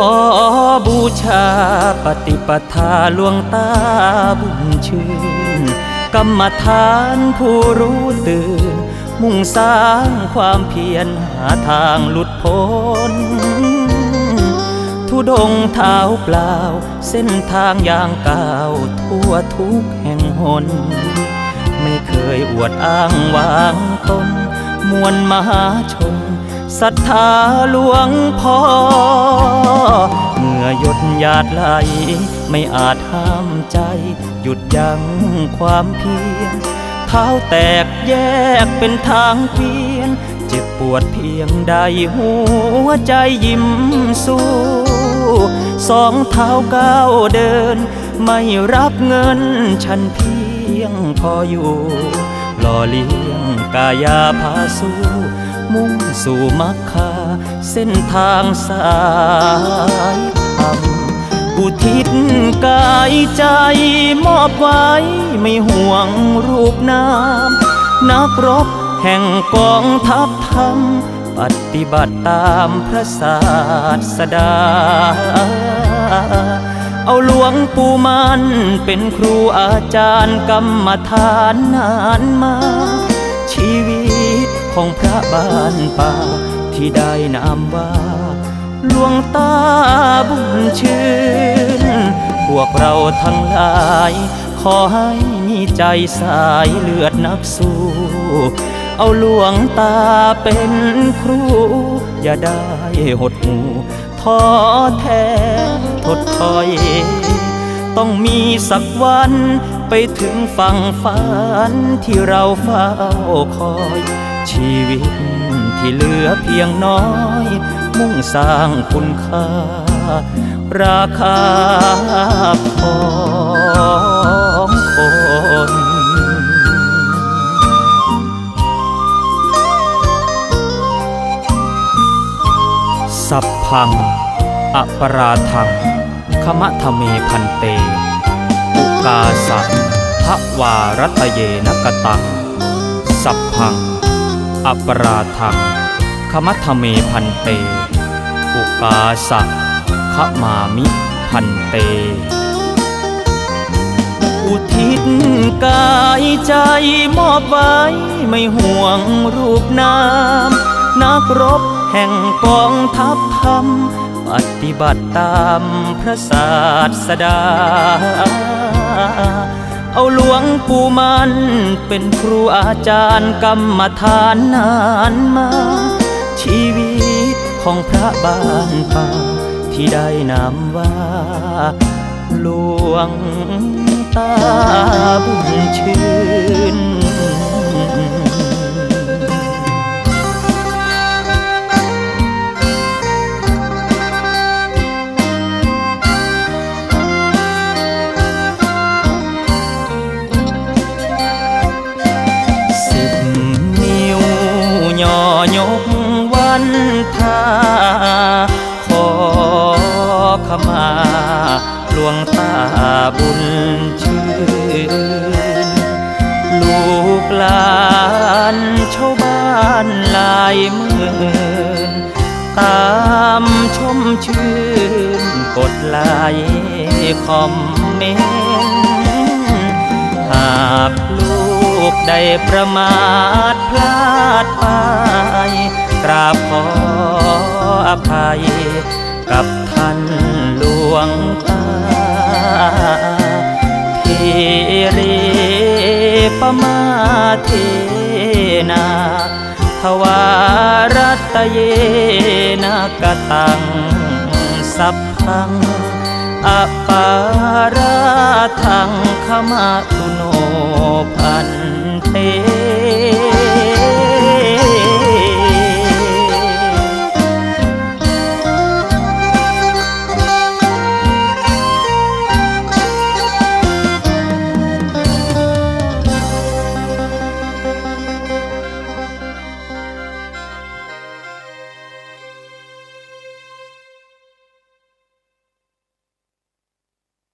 ขอบูชาปฏิปทาหลวงตาบุญชื่น กรรมฐานผู้รู้ตื่น มุ่งสร้างความเพียรหาทางหลุดพ้น ทุดงเท้าเปล่า เส้นทางอย่างก้าวทั่วทุกแห่งหน ไม่เคยอวดอ้างวางตนมวลมหาชน ศรัทธาหลวงพ่อเมื่อหยดหยาดไหล ไม่อาจห้ามใจ หยุดยั้งความเพียรเท้าแตกแยกเป็นทางเปลี่ยน เจ็บปวดเพียงใดหัวใจยิ้มสู้ สองเท้าก้าวเดิน ไม่รับเงินฉันเพียงพออยู่ หล่อเลี้ยงกายาพาสู้ มุ่งสู่มรรคา เส้นทางสายธรรมอุทิศกายใจมอบไว้ไม่ห่วงรูปนามนักรบแห่งกองทัพธรรม ปฏิบัติตามพระศาสดา เอาหลวงปู่มันเป็นครูอาจารย์กรรมฐานนานมาชีวิต ของพระบ้านป่า ที่ได้นามว่าหลวงตาบุญชื่น พวกเราทั้งหลาย ขอให้มีใจสายเลือดนักสู้เอาหลวงตาเป็นครู อย่าได้หดหูท้อแท้ทดถอย ต้องมีสักวันไปถึงฝั่งฝันที่เราเฝ้าคอย ชีวิตที่เหลือเพียงน้อย มุ่งสร้างคุณค่า ราคาของคนสัพพัง อปราทังขมะทะเมพันเต อุกาสะทะวารัตเยนกตัง สัพพัง อปราทังขมะทเมพันเต อุกาสะขมามิพันเต อุทิศกายใจมอบไว้ไม่ห่วงรูปนามนักรบแห่งกองทัพธรรมปฏิบัติตามพระศาสดา เอาหลวงปู่มัน เป็นครูอาจารย์กรรมฐานนานมา ชีวิตของพระบ้านป่าที่ได้นามว่าหลวงตาบุญชื่น บุญชื่นลูกหลานชาวบ้านลายหมื่นตามชมชื่นกดไลค์คอมเมนต์หากลูกได้ประมาทพลาดไปกราบขอ เทนาทวารัตเยนกตัง สัพพังอปาราทังขมา